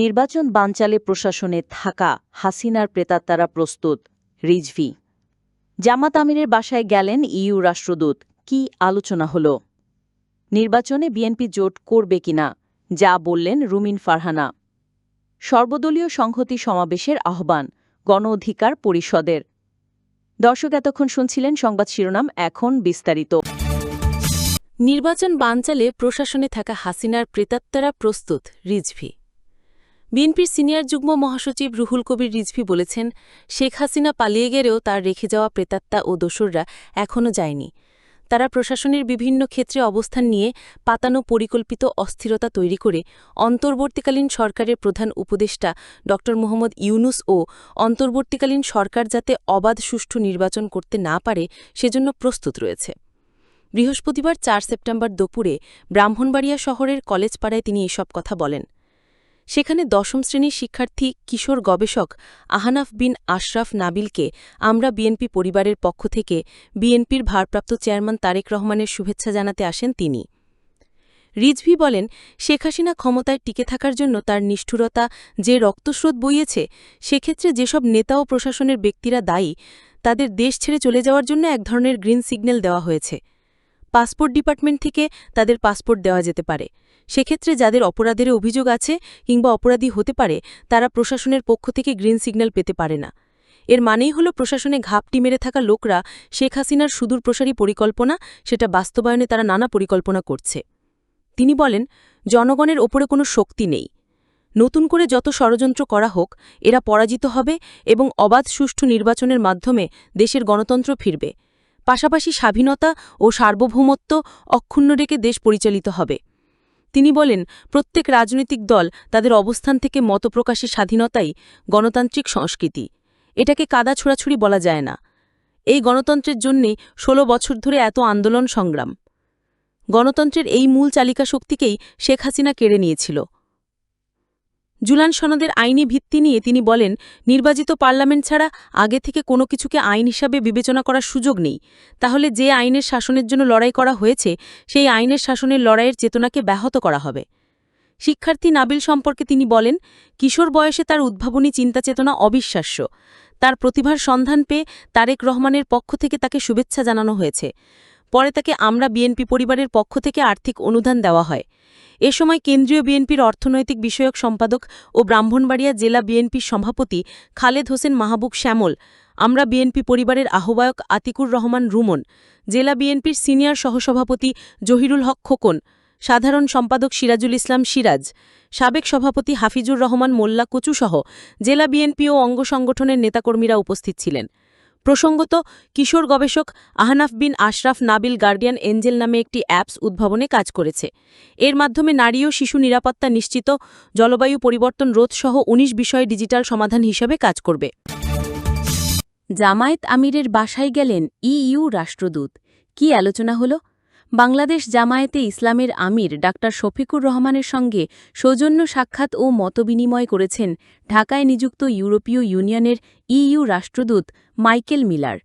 নির্বাচন বানচালে প্রশাসনে থাকা হাসিনার প্রেতাত্মারা প্রস্তুত, রিজভি। জামাত আমিরের বাসায় গেলেন ইইউ রাষ্ট্রদূত, কি আলোচনা হল? নির্বাচনে বিএনপি জোট করবে কিনা, যা বললেন রুমিন ফারহানা। সর্বদলীয় সংহতি সমাবেশের আহ্বান, গণ অধিকার পরিষদের। দর্শক, এতক্ষণ শুনছিলেন সংবাদ শিরোনাম, এখন বিস্তারিত। নির্বাচন বানচালে প্রশাসনে থাকা হাসিনার প্রেতাত্মারা প্রস্তুত, রিজভি। বিএনপির সিনিয়র যুগ্ম মহাসচিব রুহুল কবির রিজভি বলেছেন, শেখ হাসিনা পালিয়ে গেলেও তার রেখে যাওয়া প্রেতাত্মা ও দোসররা এখনও যায়নি। তারা প্রশাসনের বিভিন্ন ক্ষেত্রে অবস্থান নিয়ে পাতানো পরিকল্পিত অস্থিরতা তৈরি করে অন্তর্বর্তীকালীন সরকারের প্রধান উপদেষ্টা ড. মোহাম্মদ ইউনুস ও অন্তর্বর্তীকালীন সরকার যাতে অবাধ সুষ্ঠু নির্বাচন করতে না পারে সেজন্য প্রস্তুত রয়েছে। বৃহস্পতিবার চার সেপ্টেম্বর দুপুরে ব্রাহ্মণবাড়িয়া শহরের কলেজপাড়ায় তিনি এসব কথা বলেন। সেখানে দশম শ্রেণির শিক্ষার্থী, কিশোর গবেষক আহানাফ বিন আশরাফ নাবিলকে আমরা বিএনপি পরিবারের পক্ষ থেকে বিএনপির ভারপ্রাপ্ত চেয়ারম্যান তারেক রহমানের শুভেচ্ছা জানাতে আসেন তিনি। রিজভি বলেন, শেখ হাসিনা ক্ষমতায় টিকে থাকার জন্য তার নিষ্ঠুরতা, যে রক্তস্রোত বইয়েছে, সেক্ষেত্রে যেসব নেতা ও প্রশাসনের ব্যক্তিরা দায়ী, তাদের দেশ ছেড়ে চলে যাওয়ার জন্য এক ধরনের গ্রিন সিগন্যাল দেওয়া হয়েছে। পাসপোর্ট ডিপার্টমেন্ট থেকে তাদের পাসপোর্ট দেওয়া যেতে পারে। সেক্ষেত্রে যাদের অপরাধের অভিযোগ আছে কিংবা অপরাধী হতে পারে, তারা প্রশাসনের পক্ষ থেকে গ্রিন সিগন্যাল পেতে পারে না। এর মানেই হল প্রশাসনে ঘাপটি মেরে থাকা লোকরা শেখ হাসিনার সুদূর প্রসারী পরিকল্পনা, সেটা বাস্তবায়নে তারা নানা পরিকল্পনা করছে। তিনি বলেন, জনগণের ওপরে কোনো শক্তি নেই। নতুন করে যত ষড়যন্ত্র করা হোক, এরা পরাজিত হবে এবং অবাধ সুষ্ঠু নির্বাচনের মাধ্যমে দেশের গণতন্ত্র ফিরবে। পাশাপাশি স্বাধীনতা ও সার্বভৌমত্ব অক্ষুণ্ণ রেখে দেশ পরিচালিত হবে। তিনি বলেন, প্রত্যেক রাজনৈতিক দল তাদের অবস্থান থেকে মতপ্রকাশের স্বাধীনতাই গণতান্ত্রিক সংস্কৃতি। এটাকে কাদা ছোড়াছুড়ি বলা যায় না। এই গণতন্ত্রের জন্যে ১৬ বছর ধরে এত আন্দোলন সংগ্রাম। গণতন্ত্রের এই মূল চালিকা শক্তিকেই শেখ হাসিনা কেড়ে নিয়েছিল। জুলান সনদের আইনি ভিত্তি নিয়ে তিনি বলেন, নির্বাচিত পার্লামেন্ট ছাড়া আগে থেকে কোনো কিছুকে আইন হিসাবে বিবেচনা করার সুযোগ নেই। তাহলে যে আইনের শাসনের জন্য লড়াই করা হয়েছে, সেই আইনের শাসনের লড়াইয়ের চেতনাকে ব্যাহত করা হবে। শিক্ষার্থী নাবিল সম্পর্কে তিনি বলেন, কিশোর বয়সে তার উদ্ভাবনী চিন্তাচেতনা অবিশ্বাস্য। তার প্রতিভার সন্ধান পেয়ে তারেক রহমানের পক্ষ থেকে তাকে শুভেচ্ছা জানানো হয়েছে। পরে তাকে আমরা বিএনপি পরিবারের পক্ষ থেকে আর্থিক অনুদান দেওয়া হয়। এ সময় কেন্দ্রীয় বিএনপির অর্থনৈতিক বিষয়ক সম্পাদক ও ব্রাহ্মণবাড়িয়া জেলা বিএনপির সভাপতি খালেদ হোসেন মাহবুব শ্যামল, আমরা বিএনপি পরিবারের আহ্বায়ক আতিকুর রহমান রুমন, জেলা বিএনপির সিনিয়র সহসভাপতি জহিরুল হক খোকন, সাধারণ সম্পাদক সিরাজুল ইসলাম সিরাজ, সাবেক সভাপতি হাফিজুর রহমান মোল্লা কচুসহ জেলা বিএনপি ও অঙ্গ সংগঠনের নেতাকর্মীরা উপস্থিত ছিলেন। প্রসঙ্গত, কিশোর গবেষক আহনাফ বিন আশরাফ নাবিল গার্ডিয়ান এঞ্জেল নামে একটি অ্যাপস উদ্ভাবনে কাজ করেছে। এর মাধ্যমে নারী ও শিশু নিরাপত্তা নিশ্চিত, জলবায়ু পরিবর্তন রোধসহ ১৯ বিষয়ে ডিজিটাল সমাধান হিসাবে কাজ করবে। জামায়াত আমিরের বাসায় গেলেন ইইউ রাষ্ট্রদূত। কি আলোচনা হল? বাংলাদেশ জামায়াতে ইসলামের আমির ডাক্তার শফিকুর রহমানের সঙ্গে সৌজন্য সাক্ষাৎ ও মতবিনিময় করেছেন ঢাকায় নিযুক্ত ইউরোপীয় ইউনিয়নের ইইউ রাষ্ট্রদূত মাইকেল মিলার।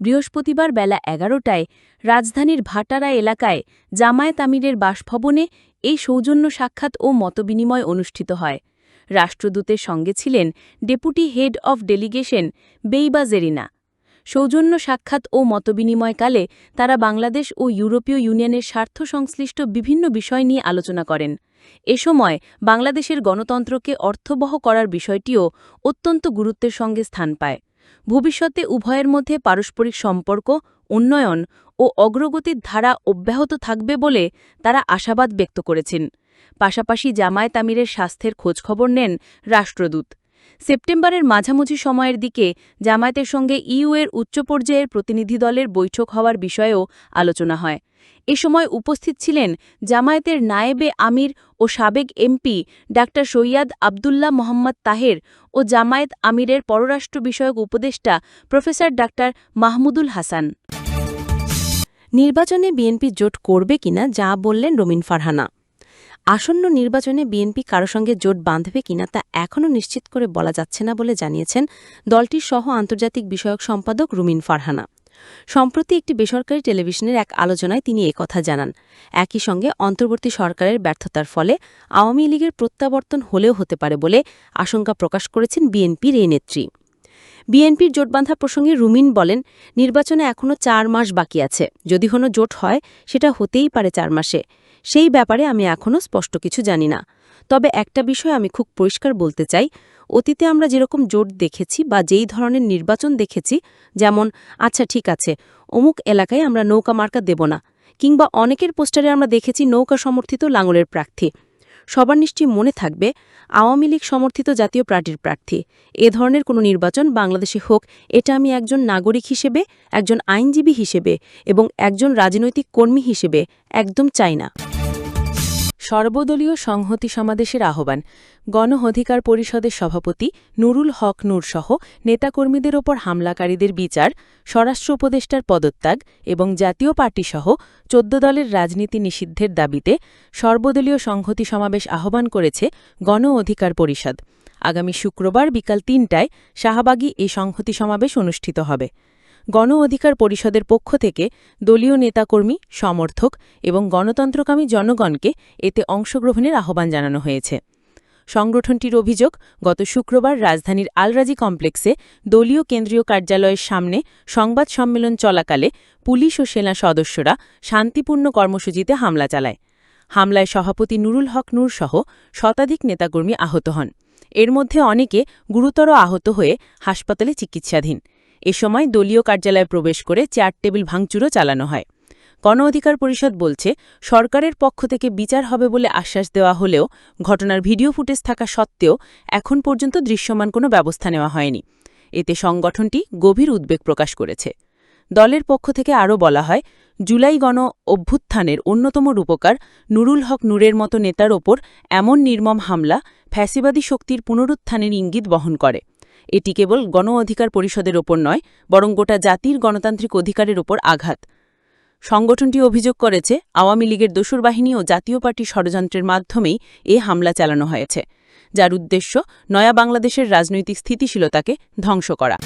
বৃহস্পতিবার বেলা এগারোটায় রাজধানীর ভাটারা এলাকায় জামায়াত আমিরের বাসভবনে এই সৌজন্য সাক্ষাৎ ও মতবিনিময় অনুষ্ঠিত হয়। রাষ্ট্রদূতের সঙ্গে ছিলেন deputy head of delegation Baiba Zarina. সৌজন্য সাক্ষাৎ ও মতবিনিময়কালে তারা বাংলাদেশ ও ইউরোপীয় ইউনিয়নের স্বার্থ সংশ্লিষ্ট বিভিন্ন বিষয় নিয়ে আলোচনা করেন। এ সময় বাংলাদেশের গণতন্ত্রকে অর্থবহ করার বিষয়টিও অত্যন্ত গুরুত্বের সঙ্গে স্থান পায়। ভবিষ্যতে উভয়ের মধ্যে পারস্পরিক সম্পর্ক, উন্নয়ন ও অগ্রগতির ধারা অব্যাহত থাকবে বলে তারা আশাবাদ ব্যক্ত করেছেন। পাশাপাশি জামায়াত আমিরের স্বাস্থ্যের খোঁজখবর নেন রাষ্ট্রদূত। সেপ্টেম্বরের মাঝামাঝি সময়ের দিকে জামায়াতের সঙ্গে ইউ এর উচ্চ পর্যায়ের প্রতিনিধি দলের বৈঠক হওয়ার বিষয়েও আলোচনা হয়। এ সময় উপস্থিত ছিলেন জামায়াতের নায়েবে আমির ও সাবেক এমপি ডাঃ সৈয়াদ আবদুল্লাহ মোহাম্মদ তাহের ও জামায়াত আমিরের পররাষ্ট্র বিষয়ক উপদেষ্টা প্রফেসর ডাঃ মাহমুদুল হাসান। নির্বাচনে বিএনপি জোট করবে কিনা যা বললেন রমিন ফারহানা। আসন্ন নির্বাচনে বিএনপি কারও সঙ্গে জোট বাঁধবে কিনা তা এখনও নিশ্চিত করে বলা যাচ্ছে না বলে জানিয়েছেন দলটির সহ আন্তর্জাতিক বিষয়ক সম্পাদক রুমিন ফারহানা। সম্প্রতি একটি বেসরকারি টেলিভিশনের এক আলোচনায় তিনি একথা জানান। একই সঙ্গে অন্তর্বর্তী সরকারের ব্যর্থতার ফলে আওয়ামী লীগের প্রত্যাবর্তন হলেও হতে পারে বলে আশঙ্কা প্রকাশ করেছেন বিএনপির এই নেত্রী। বিএনপির জোটবান্ধা প্রসঙ্গে রুমিন বলেন, নির্বাচনে এখনও চার মাস বাকি আছে। যদি কোনো জোট হয়, সেটা হতেই পারে চার মাসে। সেই ব্যাপারে আমি এখনও স্পষ্ট কিছু জানি না। তবে একটা বিষয় আমি খুব পরিষ্কার বলতে চাই। অতীতে আমরা যেরকম জোট দেখেছি বা যেই ধরনের নির্বাচন দেখেছি, যেমন আচ্ছা ঠিক আছে, অমুক এলাকায় আমরা নৌকা মার্কা দেব না, কিংবা অনেকের পোস্টারে আমরা দেখেছি নৌকা সমর্থিত লাঙলের প্রার্থী। সবার নিশ্চয়ই মনে থাকবে, আওয়ামী লীগ সমর্থিত জাতীয় পার্টির প্রার্থী। এ ধরনের কোনো নির্বাচন বাংলাদেশে হোক, এটা আমি একজন নাগরিক হিসেবে, একজন আইনজীবী হিসেবে এবং একজন রাজনৈতিক কর্মী হিসেবে একদম চাই না। সর্বদলীয় সংহতি সমাবেশের আহ্বান। গণ অধিকার পরিষদের সভাপতি নুরুল হক নূরসহ নেতাকর্মীদের ওপর হামলাকারীদের বিচার, স্বরাষ্ট্র উপদেষ্টার পদত্যাগ এবং জাতীয় পার্টিসহ চোদ্দ দলের রাজনীতি নিষিদ্ধের দাবিতে সর্বদলীয় সংহতি সমাবেশ আহ্বান করেছে গণ অধিকার পরিষদ। আগামী শুক্রবার বিকাল তিনটায় শাহবাগী এই সংহতি সমাবেশ অনুষ্ঠিত হবে। গণ অধিকার পরিষদের পক্ষ থেকে দলীয় নেতাকর্মী, সমর্থক এবং গণতন্ত্রকামী জনগণকে এতে অংশগ্রহণের আহ্বান জানানো হয়েছে। সংগঠনটির অভিযোগ, গত শুক্রবার রাজধানীর আলরাজি কমপ্লেক্সে দলীয় কেন্দ্রীয় কার্যালয়ের সামনে সংবাদ সম্মেলন চলাকালে পুলিশ ও সেনা সদস্যরা শান্তিপূর্ণ কর্মসূচিতে হামলা চালায়। হামলায় সভাপতি নুরুল হক নূর সহ শতাধিক নেতাকর্মী আহত হন। এর মধ্যে অনেকে গুরুতর আহত হয়ে হাসপাতালে চিকিৎসাধীন। এ সময় দলীয় কার্যালয়ে প্রবেশ করে চেয়ার টেবিল ভাঙচুরও চালানো হয়। গণ অধিকার পরিষদ বলছে, সরকারের পক্ষ থেকে বিচার হবে বলে আশ্বাস দেওয়া হলেও ঘটনার ভিডিও ফুটেজ থাকা সত্ত্বেও এখন পর্যন্ত দৃশ্যমান কোনো ব্যবস্থা নেওয়া হয়নি। এতে সংগঠনটি গভীর উদ্বেগ প্রকাশ করেছে। দলের পক্ষ থেকে আরও বলা হয়, জুলাই গণ অভ্যুত্থানের অন্যতম রূপকার নুরুল হক নূরের মতো নেতার ওপর এমন নির্মম হামলা ফ্যাসিবাদী শক্তির পুনরুত্থানের ইঙ্গিত বহন করে। এটি কেবল গণ অধিকার পরিষদের ওপর নয়, বরং গোটা জাতির গণতান্ত্রিক অধিকারের ওপর আঘাত। সংগঠনটি অভিযোগ করেছে, আওয়ামী লীগের দোসর বাহিনী ও জাতীয় পার্টি ষড়যন্ত্রের মাধ্যমেই এ হামলা চালানো হয়েছে, যার উদ্দেশ্য নয়া বাংলাদেশের রাজনৈতিক স্থিতিশীলতাকে ধ্বংস করা।